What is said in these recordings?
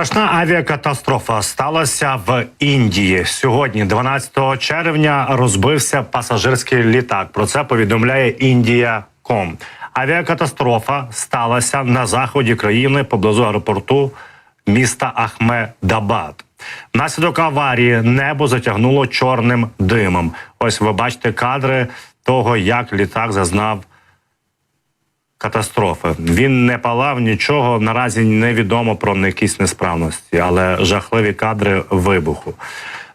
Страшна авіакатастрофа сталася в Індії. Сьогодні, 12 червня, розбився пасажирський літак. Про це повідомляє Індія.ком. Авіакатастрофа сталася на заході країни поблизу аеропорту міста Ахмедабад. Внаслідок аварії небо затягнуло чорним димом. Ось ви бачите кадри того, як літак зазнав катастрофи. Він не палав нічого. Наразі невідомо про якісь несправності, але жахливі кадри вибуху.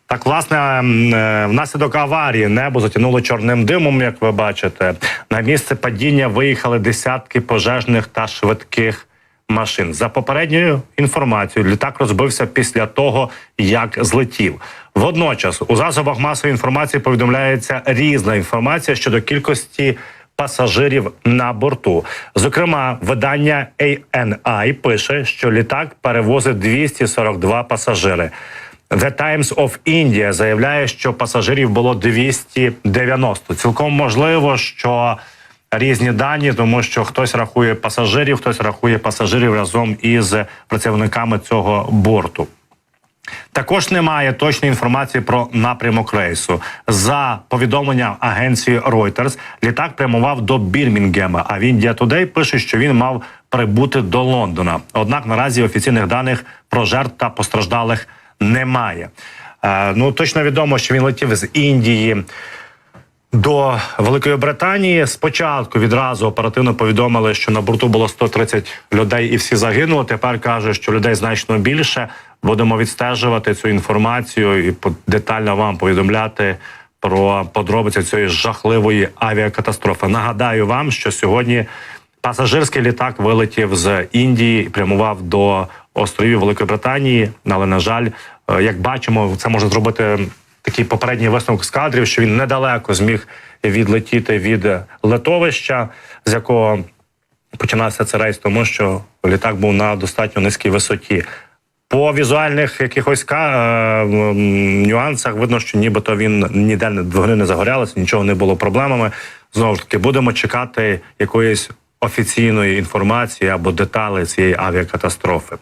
Так, власне, е, внаслідок аварії небо затягнуло чорним димом, як ви бачите. На місце падіння виїхали десятки пожежних та швидких машин. За попередньою інформацією, літак розбився після того, як злетів. Водночас у засобах масової інформації повідомляється різна інформація щодо кількості пасажирів на борту. Зокрема, видання ANI пише, що літак перевозить 242 пасажири. The Times of India заявляє, що пасажирів було 290. Цілком можливо, що різні дані, тому що хтось рахує пасажирів, хтось рахує пасажирів разом із працівниками цього борту. Також немає точної інформації про напрямок рейсу. За повідомленням агенції Reuters, літак прямував до Бірмінгема. А в India Today пише, що він мав прибути до Лондона. Однак наразі офіційних даних про жертв та постраждалих немає. Е, ну точно відомо, що він летів з Індії. До Великої Британії спочатку відразу оперативно повідомили, що на борту було 130 людей, і всі загинули. Тепер кажуть, що людей значно більше. Будемо відстежувати цю інформацію і детально вам повідомляти про подробиці цієї жахливої авіакатастрофи. Нагадаю вам, що сьогодні пасажирський літак вилетів з Індії і прямував до островів Великої Британії. Але на жаль, е, як бачимо, це може зробити такий попередній висновок з кадрів, що він недалеко зміг відлетіти від летовища, з якого починався цей рейс, тому що літак був на достатньо низькій висоті. По візуальних якихось е, нюансах видно, що нібито він ніде не двигуни не загорялися, нічого не було проблемами. Знову ж таки, будемо чекати якоїсь офіційної інформації або деталей цієї авіакатастрофи.